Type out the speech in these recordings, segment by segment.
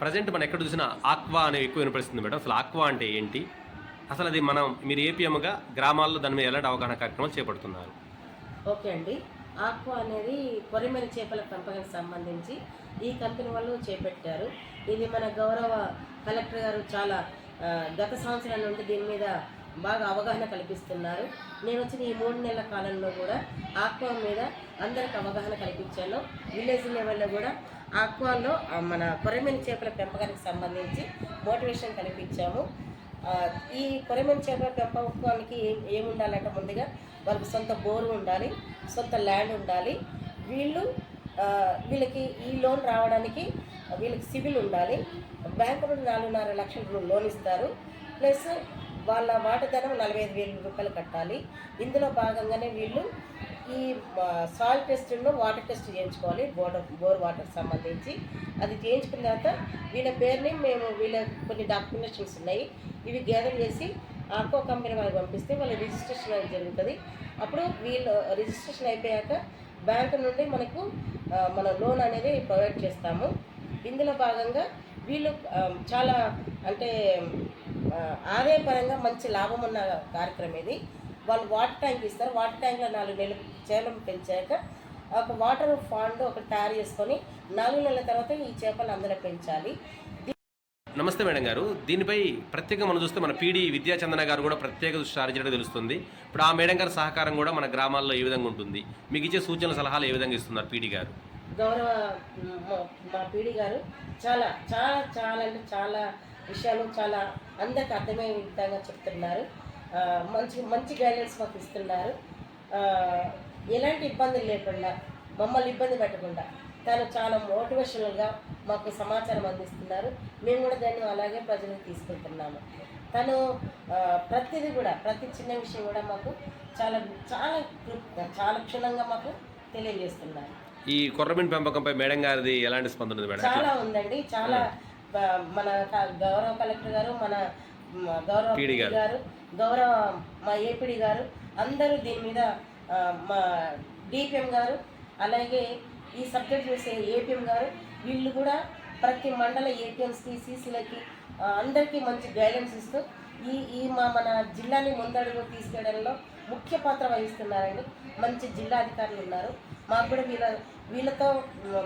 Present మనం ఎక్కడ చూసినా ఆక్వా అనేవి ఎక్కువ వినపడుతుంది మేడం. అసలు ఆక్వా అంటే ఏంటి? అసలు అది మనం మీరు ఏపీఎంగా గ్రామాల్లో దాని మీద ఎలాంటి అవగాహన కార్యక్రమాలు చేపడుతున్నారు? ఓకే అండి. ఆక్వా అనేది కొరిమెల చేపల పెంపకానికి సంబంధించి ఈ కంపెనీ వాళ్ళు చేపట్టారు. ఇది మన గౌరవ కలెక్టర్ గారు చాలా గత సంవత్సరాల నుండి దీని మీద బాగా అవగాహన కల్పిస్తున్నారు. నేను వచ్చిన ఈ మూడు నెలల కాలంలో కూడా ఆక్వా మీద అందరికి అవగాహన కల్పించాను. విలేజ్ లెవెల్లో కూడా ఆక్వాలో మన కొరమైన చేపల పెంపకానికి సంబంధించి మోటివేషన్ కల్పించాము. ఈ కొరమేని చేపల పెంపకానికి ఏం ఏముండాలంటే ముందుగా వాళ్ళకి సొంత బోరు ఉండాలి సొంత ల్యాండ్ ఉండాలి. వీళ్ళు వీళ్ళకి ఈ లోన్ రావడానికి వీళ్ళకి సివిల్ ఉండాలి. బ్యాంకు నుండి నాలుగున్నర లక్షల లోన్ ఇస్తారు. ప్లస్ వాళ్ళ వాటాదారం నలభై ఐదు వేల రూపాయలు కట్టాలి. ఇందులో భాగంగానే వీళ్ళు ఈ సాయిల్ టెస్ట్లో వాటర్ టెస్ట్ చేయించుకోవాలి. బోర్ బోర్ వాటర్ సంబంధించి. అది చేయించుకున్న తర్వాత వీళ్ళ పేరుని మేము వీళ్ళ కొన్ని డాక్యుమెంటేషన్స్ ఉన్నాయి. ఇవి గ్యాదర్ చేసి ఆకో కంపెనీ వాళ్ళకి పంపిస్తే వాళ్ళ రిజిస్ట్రేషన్ అనేది జరుగుతుంది. అప్పుడు వీళ్ళు రిజిస్ట్రేషన్ అయిపోయాక బ్యాంక్ నుండి మనకు మన లోన్ అనేది ప్రొవైడ్ చేస్తాము. ఇందులో భాగంగా వీళ్ళు చాలా అంటే ఆదాయపరంగా మంచి లాభం ఉన్న కార్యక్రమం ఇది. వాళ్ళు వాటర్ ట్యాంక్ ఇస్తారు. వాటర్ ట్యాంక్లో నాలుగు నెలలు చేపలు పెంచాక ఒక వాటర్ ఫాండ్ ఒకటి తయారు చేసుకొని నాలుగు నెలల తర్వాత ఈ చేపలు అందులో పెంచాలి. నమస్తే మేడం గారు. దీనిపై ప్రత్యేకంగా మనం చూస్తే మన పీడి విద్యాచందన గారు కూడా ప్రత్యేక దృష్టి సారించడం తెలుస్తుంది. ఇప్పుడు ఆ మేడం గారి సహకారం కూడా మన గ్రామాల్లో ఏ విధంగా ఉంటుంది. మీకు ఇచ్చే సూచనల సలహాలు ఏ విధంగా ఇస్తున్నారు పీడి గారు? గౌరవ మ- మా పీడి గారు చాలా చాలా చాలా అంటే చాలా విషయాలు చాలా అందరికి అర్థమయ్యే విధంగా చెప్తున్నారు. మంచి మంచి గైడెన్స్ మాకు ఇస్తున్నారు. ఎలాంటి ఇబ్బందులు లేకుండా మమ్మల్ని ఇబ్బంది పెట్టకుండా తను చాలా మోటివేషనల్గా మాకు సమాచారం అందిస్తున్నారు. మేము కూడా దాన్ని అలాగే ప్రజలకు తీసుకెళ్తున్నాము తను ప్రతిదీ కూడా ప్రతి చిన్న విషయం కూడా మాకు చాలా చాలా చాలా క్షుణ్ణంగా మాకు తెలియజేస్తున్నారు. ఈ కొర్రమీన్ పెంపకంపై మేడం గారిది ఎలాంటి స్పందన చాలా ఉందండి. చాలా మన గౌరవ కలెక్టర్ గారు మన గౌరవ గారు. గౌరవ మా ఏపీడి గారు అందరూ దీని మీద మా డిపిఎం గారు అలాగే ఈ సబ్జెక్ట్ చూసే ఏపీఎం గారు వీళ్ళు కూడా ప్రతి మండల ఏపీఎంస్కి సీసీలకి అందరికీ మంచి గైడెన్స్ ఇస్తూ ఈ ఈ మా మన జిల్లాని ముందడుగు తీసుకెళ్ళడంలో ముఖ్య పాత్ర వహిస్తున్నారండి మంచి జిల్లా అధికారులు ఉన్నారు మాకు కూడా వీళ్ళ వీళ్ళతో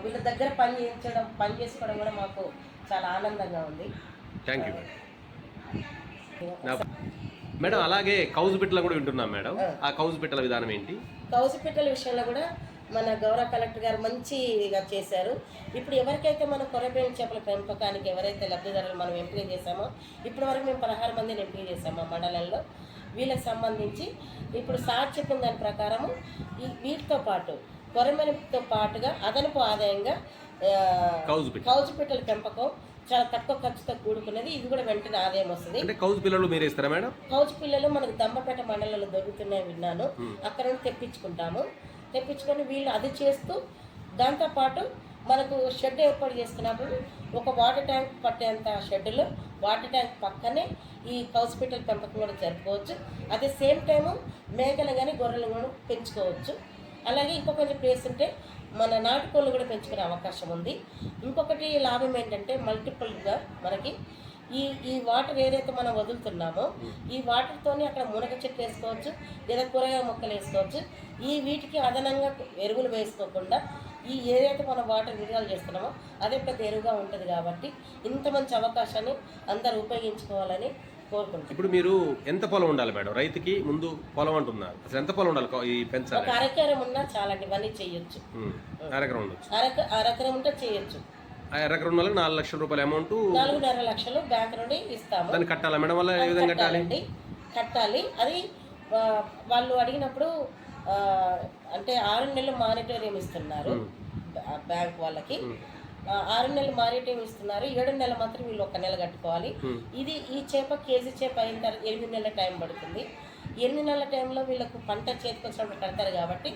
వీళ్ళ దగ్గర పని చేయించడం పని చేసుకోవడం కూడా మాకు చాలా ఆనందంగా ఉంది. థ్యాంక్ యూ మేడం అలాగే కౌజు పిట్టలు కూడా వింటున్నాం మేడం. ఆ. కౌజు పిట్టల విధానం ఏంటి? కౌసిపిట్టల విషయంలో కూడా మన గౌరవ కలెక్టర్ గారు మంచిగా చేశారు. ఇప్పుడు ఎవరికైతే మన కొరబేని చేపల పెంపకానికి ఎవరైతే లబ్ధిదారులు మనం ఎంపిక చేశామో ఇప్పటి వరకు మేము పదహారు మందిని ఎంపిక చేశాము మండలంలో. వీళ్ళకి సంబంధించి ఇప్పుడు సార్ చెప్పిన దాని ప్రకారము ఈ వీటితో పాటు కొరమెనతో పాటుగా అదనపు ఆదాయంగా కౌజు పిట్ట. కౌజు పిట్టల పెంపకం చాలా తక్కువ ఖర్చుతో కూడుకున్నది. ఇది కూడా వెంటనే ఆదాయం వస్తుంది. అంటే కౌజు పిల్లలు మీరు ఇస్తారా మేడం? పిల్లలు మనకు దమ్మపేట మండలంలో దొరుకుతున్నాయి విన్నాను. అక్కడ నుంచి తెప్పించుకుంటాము. తెప్పించుకొని వీళ్ళు అది చేస్తూ దాంతోపాటు మనకు షెడ్ ఏర్పాటు చేసుకున్నప్పుడు ఒక వాటర్ ట్యాంక్ పట్టేంత షెడ్లో వాటర్ ట్యాంక్ పక్కనే ఈ కౌసు పిట్టల పెంపకం కూడా జరుపుకోవచ్చు. అదే సేమ్ టైము మేకలు కానీ గొర్రెలు కూడా పెంచుకోవచ్చు. అలాగే ఇంకొకటి ప్లేస్ ఉంటే మన నాటుకోళ్ళు కూడా పెంచుకునే అవకాశం ఉంది. ఇంకొకటి లాభం ఏంటంటే మల్టిపుల్గా మనకి ఈ ఈ వాటర్ ఏదైతే మనం వదులుతున్నామో ఈ వాటర్తోని అక్కడ మునగ చెట్టు వేసుకోవచ్చు లేదా కూరగాయ మొక్కలు వేసుకోవచ్చు. ఈ వీటికి అదనంగా ఎరువులు వేసుకోకుండా ఈ ఏదైతే మనం వాటర్ విడుదల చేస్తున్నామో అదే పెద్ద ఎరువుగా ఉంటుంది కాబట్టి ఇంత మంచి అవకాశాన్ని అందరూ ఉపయోగించుకోవాలని కోరుకుంటున్నాను ఇప్పుడు మీరు ఎంత పొలం ఉండాలి మేడం? రైతుకి ముందు పొలం అంటున్నారు అసలు ఎంత పొలం ఉండాలి ఈ పెంచాలి? ఒక అరకెరం ఉన్నా చాలండి ఇవన్నీ చేయొచ్చు. అరెకరం ఉండొచ్చు. అరక అరకెరం ఉంటే చేయొచ్చు. ఉన్న వాళ్ళకి నాలుగు లక్షల రూపాయల అమౌంట్ నాలుగున్నర లక్షలు బ్యాంక్ నుండి ఇస్తాము. దాన్ని కట్టాలా మేడం? వల్ల ఏ విధంగా కట్టాలి? కట్టాలి. అది వాళ్ళు అడిగినప్పుడు అంటే ఆరు నెలలు మానిటోరియం ఇస్తున్నారు. బ్యా- బ్యాంక్ వాళ్ళకి. ఆరు నెలలు మానిటోరియం ఇస్తున్నారు. ఏడు నెలలు మాత్రం వీళ్ళు ఒక నెల కట్టుకోవాలి. ఇది ఈ చేప కేజీ చేప అయిన తర్వాత ఎనిమిది నెలల టైం పడుతుంది. ఎన్ని నెలల టైంలో వీళ్ళకు పంట చేతికి వచ్చినప్పుడు కడతారు కాబట్టి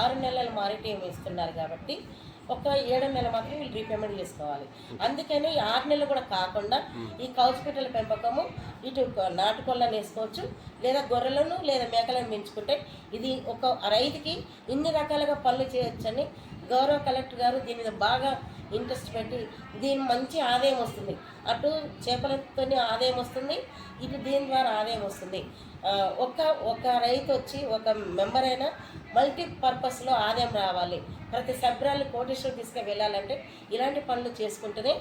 ఆరు నెలలు మారిటేం ఇస్తున్నారు కాబట్టి ఒక ఏడు నెల మాత్రం వీళ్ళు రీపేమెంట్ చేసుకోవాలి. అందుకని ఈ ఆరు నెలలు కూడా కాకుండా ఈ కౌచుపిట్టల పెంపకము ఇటు నాటుకోళ్ళని వేసుకోవచ్చు లేదా గొర్రెలను లేదా మేకలను పెంచుకుంటే ఇది ఒక రైతుకి ఇన్ని రకాలుగా పనులు చేయొచ్చని గౌరవ కలెక్టర్ గారు దీని మీద బాగా ఇంట్రెస్ట్ పెట్టి దీని మంచి ఆదాయం వస్తుంది. అటు చేపలతోనే ఆదాయం వస్తుంది ఇటు దీని ద్వారా ఆదాయం వస్తుంది. ఒక ఒక రైతు వచ్చి ఒక మెంబర్ అయినా మల్టీ పర్పస్లో ఆదాయం రావాలి. ప్రతి సభ్యురాలు కోటేశ్వరం తీసుకు వెళ్ళాలంటే ఇలాంటి పనులు చేసుకుంటేనే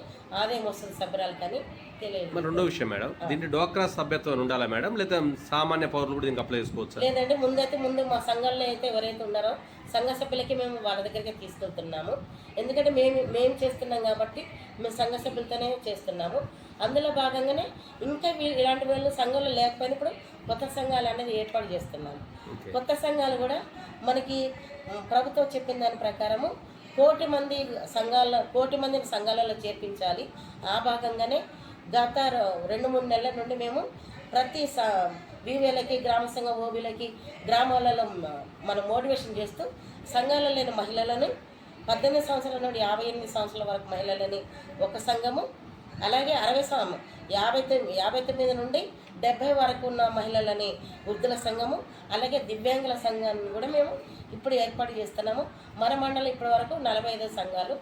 ఆదాయం వస్తుంది సభ్యురాలు కానీ తెలియదు. మరి రెండో విషయం మేడం దీంట్లో డోక్రా సభ్యత్వం ఉండాలా మేడం? లేదా సామాన్య పౌరులు కూడా దీనికి అప్లై చేసుకోవచ్చా? లేదంటే ముందైతే ముందు మా సంఘంలో అయితే ఎవరైతే ఉన్నారో సంఘ సభ్యులకి మేము వాళ్ళ దగ్గరికి తీసుకెళ్తున్నాము. ఎందుకంటే మేము మేము చేస్తున్నాం కాబట్టి మేము సంఘ సభ్యులతోనే చేస్తున్నాము. అందులో భాగంగానే ఇంకా ఇలాంటి వాళ్ళు సంఘంలో లేకపోయినప్పుడు కొత్త సంఘాలు అనేది ఏర్పాటు చేస్తున్నాము ఓకే. కొత్త సంఘాలు కూడా మనకి ప్రభుత్వం చెప్పిన దాని ప్రకారము కోటి మంది సంఘాల కోటి మందిని సంఘాలలో చేర్పించాలి. ఆ భాగంగానే గత రెండు మూడు నెలల నుండి మేము ప్రతి స బీవీలకి గ్రామ సంఘ ఓబీలకి గ్రామాలలో మనం మోటివేషన్ చేస్తూ సంఘాలలో లేని మహిళలను పద్దెనిమిది సంవత్సరాల నుండి యాభై ఎనిమిది సంవత్సరాల వరకు మహిళలని ఒక సంఘము అలాగే అరవై సం యాభై తొమ్మిది యాభై తొమ్మిది నుండి డెబ్బై వరకు ఉన్న మహిళలని వృద్ధుల సంఘము అలాగే దివ్యాంగుల సంఘాన్ని కూడా మేము ఇప్పుడు ఏర్పాటు చేస్తున్నాము. మన మండలం ఇప్పటి వరకు నలభై ఐదు సంఘాలు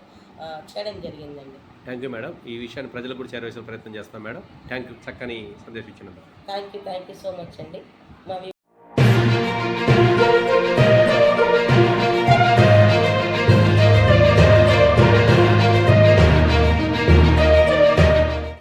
చేయడం జరిగిందండి. Thank you madam. ఈ విషయాన్ని ప్రజలకు కూడా చేరవేసే ప్రయత్నం చేస్తాం మేడం. థ్యాంక్ యూ చక్కని సందేశం ఇచ్చినందుకు. Thank you thank you so much అండి. మా